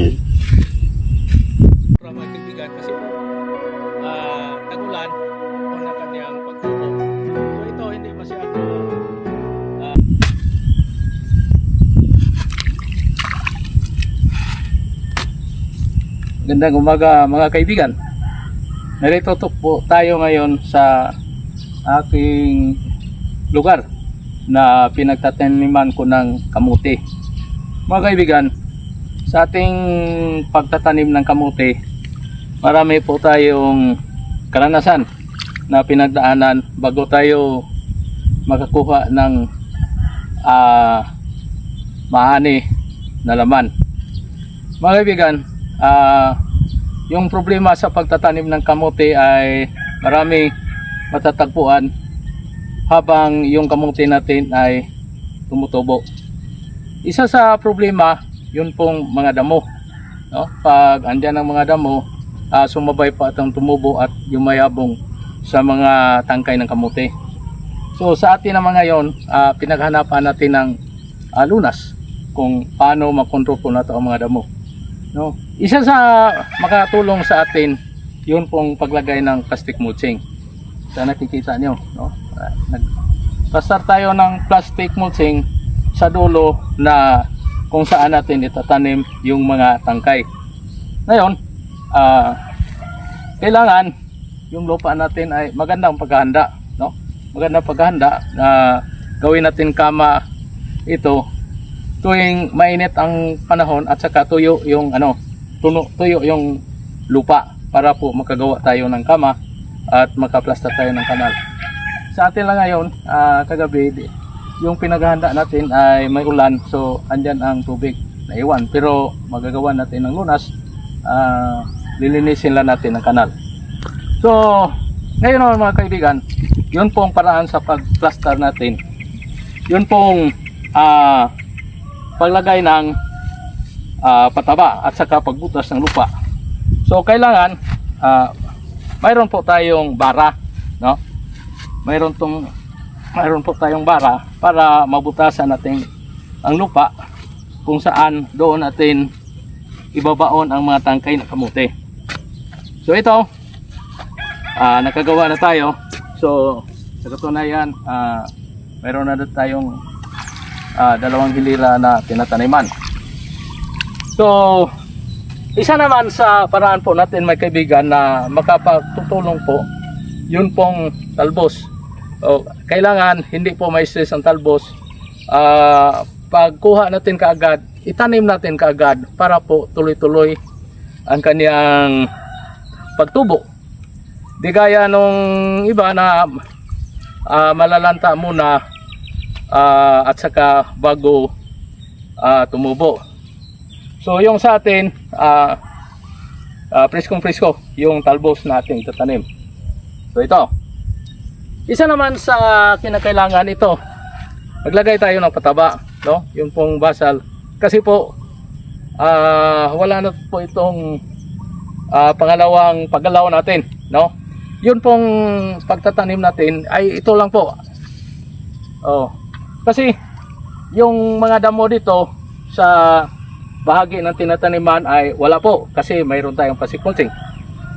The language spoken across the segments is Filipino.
Mga kaibigan kasi po, ah, tag-ulan o na kanyang ito hindi masyado ah, Gandang umaga mga kaibigan. Narito to po tayo ngayon sa aking lugar na pinagtataniman ko ng kamuti. Mga kaibigan, sa ating pagtatanim ng kamuti, marami po tayong karanasan na pinagdaanan bago tayo makakuha ng ah, maani na laman. Mga kaibigan, ah, yung problema sa pagtatanim ng kamote ay marami matatagpuan habang yung kamote natin ay tumutubo. Isa sa problema, yun pong mga damo. No? Pag andyan ang mga damo, ah, sumabay pa itong tumubo at yumayabong sa mga tangkay ng kamote. So sa atin naman ngayon, ah, pinaghanapan natin ng ah, lunas kung paano makontrol po natin ang mga damo. No? Isa sa makatulong sa atin, yun pong paglagay ng plastic mulching. Sa nakikita nyo, no? Ah, Nag start tayo ng plastic mulching sa dulo na kung saan natin itatanim yung mga tangkay. Ngayon, ah, kailangan yung lupa natin ay magandang paghahanda, no? Magandang paghahanda na gawin natin kama ito tuwing mainit ang panahon at saka tuyo yung ano, tuno, tuyo yung lupa para po makagawa tayo ng kama at makaplasta tayo ng kanal. Sa atin lang ngayon, ah, kagabi, yung pinaghahanda natin ay may ulan so andyan ang tubig na iwan pero magagawa natin ng lunas ah, lilinisin lang natin ang kanal. So, ngayon naman mga kaibigan, yun pong paraan sa pag-plaster natin. Yun pong ah, paglagay ng ah, pataba at saka pagbutas ng lupa. So kailangan ah, mayroon po tayong bara, no? Mayroon tong mayroon po tayong bara para mabutasan natin ang lupa kung saan doon natin ibabaon ang mga tangkay na kamote. So ito, ah, nakagawa na tayo. So sa katunayan, ah, mayroon na tayong ah, dalawang hilira na tinataniman. So, isa naman sa paraan po natin may kaibigan na makapagtutulong po, yun pong talbos. O, kailangan hindi po may stress ang talbos. Ah, pagkuha natin kaagad, itanim natin kaagad para po tuloy-tuloy ang kaniyang pagtubo. Di gaya nung iba na ah, malalanta muna ah, at saka bago ah, tumubo. So yung sa atin, ah ah, preskong presko, yung talbos natin tatanim. So ito. Isa naman sa kinakailangan ito, maglagay tayo ng pataba, no? Yung pong basal. Kasi po, ah wala na po itong ah, pangalawang paggalaw natin, no? Yun pong pagtatanim natin ay ito lang po. Oh. Kasi yung mga damo dito sa bahagi ng tinataniman ay wala po kasi mayroon tayong pasikulting.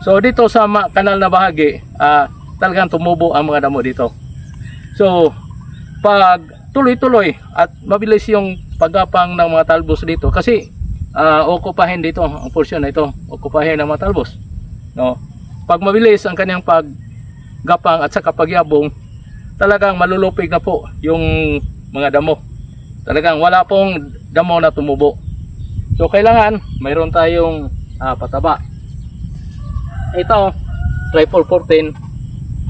So dito sa kanal na bahagi, ah, talagang tumubo ang mga damo dito. So pag tuloy-tuloy at mabilis yung paggapang ng mga talbos dito kasi ah, okupahin dito ang portion na ito, okupahin ng mga talbos. No? Pag mabilis ang kanyang paggapang at saka pagyabong, talagang malulupig na po yung mga damo. Talagang wala pong damo na tumubo. So kailangan mayroon tayong ah, pataba. Ito, triple 14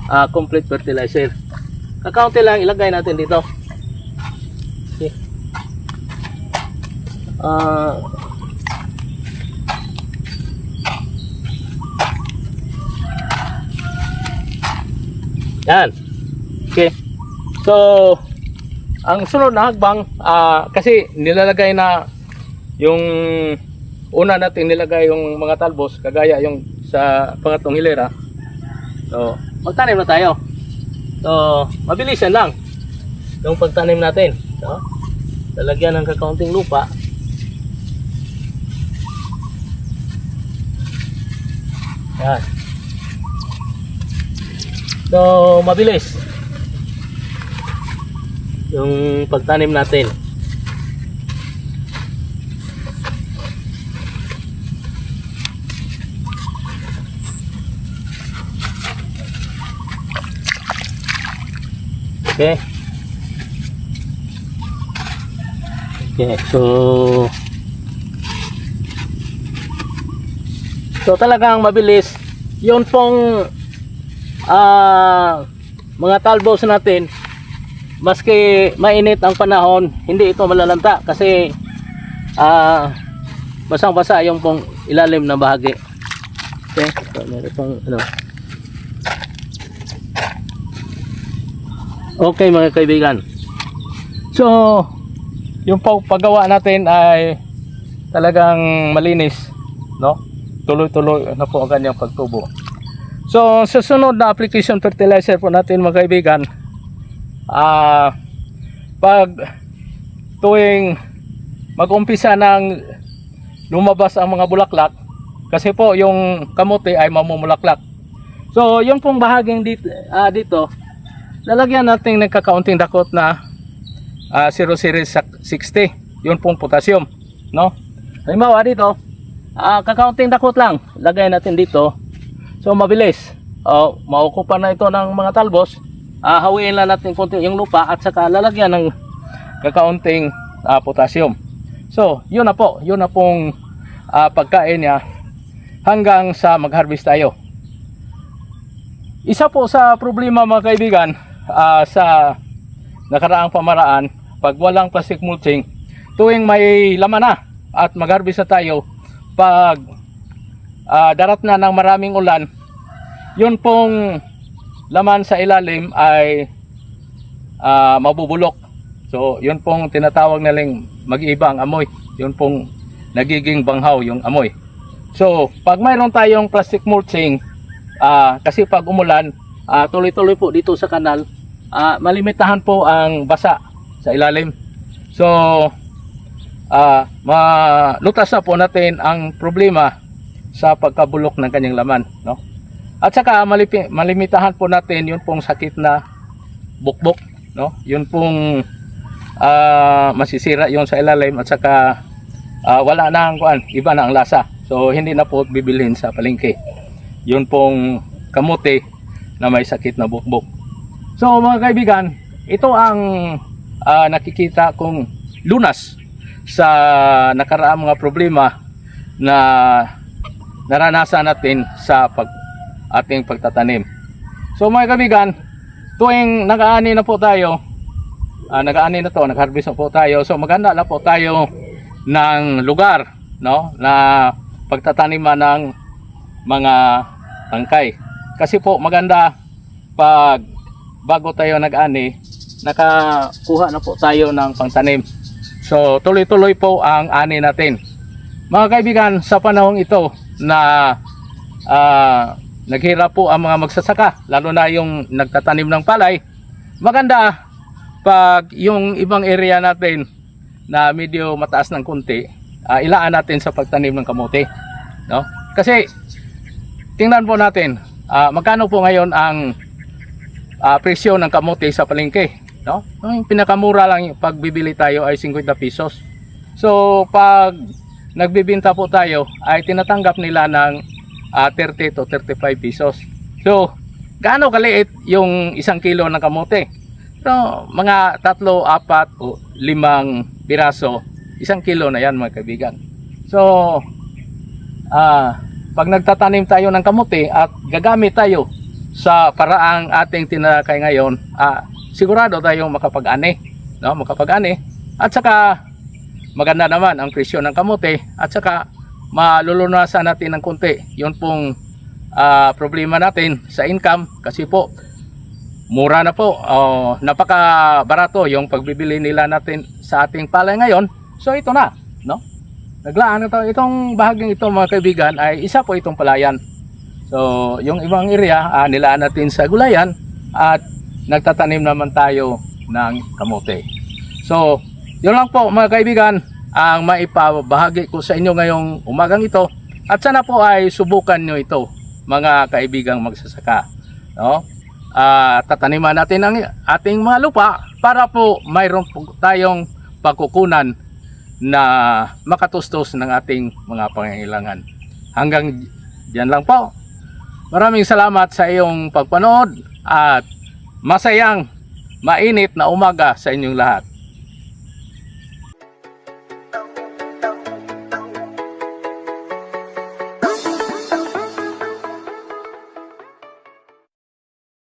ah, complete fertilizer. Kakaunti lang ilagay natin dito. Okay. Ah Yan. Okay. So, ang sunod na hagbang, ah, kasi nilalagay na yung una natin nilagay yung mga talbos, kagaya yung sa pangatlong hilera. So, magtanim na tayo. So, mabilisan lang yung pagtanim natin. No? Lalagyan ng kakaunting lupa. Yan. So, mabilis yung pagtanim natin. Okay. Okay, so So talagang mabilis. Yun pong ah mga talbos natin maski mainit ang panahon, hindi ito malalanta kasi ah basang-basa yung pong ilalim na bahagi. Okay, so, meron pong ano. Okay mga kaibigan. So, yung pag- paggawa natin ay talagang malinis, no? Tuloy-tuloy na po ang kanyang pagtubo. So, sa sunod na application fertilizer po natin mga kaibigan, ah pag tuwing mag-umpisa ng lumabas ang mga bulaklak, kasi po yung kamote ay mamumulaklak. So, yung pong bahaging dito, ah, dito lalagyan natin ng kakaunting dakot na ah 0060 yun pong potassium no? Halimbawa dito ah kakaunting dakot lang. Lagay natin dito. So mabilis. Oh maukupan na ito ng mga talbos. Ah hawiin lang natin konti yung lupa at saka lalagyan ng kakaunting ah, potassium. So yun na po. Yun na pong ah, pagkain niya hanggang sa mag-harvest tayo. Isa po sa problema mga kaibigan ah, sa nakaraang pamaraan pag walang plastic mulching tuwing may laman na at mag-harvest na tayo pag ah, darat na ng maraming ulan yun pong laman sa ilalim ay ah, mabubulok. So yun pong tinatawag naling mag-iiba ang amoy. Yun pong nagiging banghaw yung amoy. So pag mayroon tayong plastic mulching Ah, kasi pag umulan, ah, tuloy-tuloy po dito sa kanal, ah, malimitahan po ang basa sa ilalim. So, ah, malutas na po natin ang problema sa pagkabulok ng kanyang laman, no? At saka malipi, malimitahan po natin yung pong sakit na bukbok, no? Yun pong ah, masisira yung sa ilalim at saka ah, wala na ang kuan, iba na ang lasa. So hindi na po bibilhin sa palengke yun pong kamote na may sakit na bukbok. So mga kaibigan, ito ang ah, nakikita kong lunas sa nakaraang mga problema na naranasan natin sa pag, ating pagtatanim. So mga kaibigan, tuwing nag-aani na po tayo, ah, nag-aani na to, nag-harvest na po tayo, so maganda na po tayo ng lugar no na pagtataniman ng mga tangkay. Kasi po maganda pag bago tayo nag-ani, nakakuha na po tayo ng pangtanim. So tuloy-tuloy po ang ani natin. Mga kaibigan, sa panahong ito na ah, naghirap po ang mga magsasaka, lalo na yung nagtatanim ng palay, maganda pag yung ibang area natin na medyo mataas ng kunti, ah, ilaan natin sa pagtanim ng kamote. No? Kasi tingnan po natin, ah, magkano po ngayon ang ah, presyo ng kamote sa palengke, no? Yung pinakamura lang yung pagbibili tayo ay 50 pesos. So, pag nagbibenta po tayo, ay tinatanggap nila ng ah, 30 to 35 pesos. So, gaano kaliit yung isang kilo ng kamote? So, mga tatlo, apat o limang piraso, isang kilo na yan mga kaibigan. So, ah, pag nagtatanim tayo ng kamote at gagamit tayo sa paraang ating tinakay ngayon, ah, sigurado tayong makapag-ani, no? Makapag-ani. At saka maganda naman ang presyo ng kamote at saka malulunasan natin ng konti. 'Yon pong ah, problema natin sa income kasi po mura na po. Oh, napaka barato yung pagbibili nila natin sa ating palay ngayon. So ito na, no? Naglaan ito. Itong bahaging ito mga kaibigan ay isa po itong palayan. So, yung ibang area, ah, nilaan natin sa gulayan at nagtatanim naman tayo ng kamote. So, yun lang po mga kaibigan ang maipabahagi ko sa inyo ngayong umagang ito at sana po ay subukan nyo ito mga kaibigang magsasaka. No? Ah, tataniman natin ang ating mga lupa para po mayroon po tayong pagkukunan na makatustos ng ating mga pangangailangan. Hanggang diyan lang po. Maraming salamat sa iyong pagpanood at masayang mainit na umaga sa inyong lahat.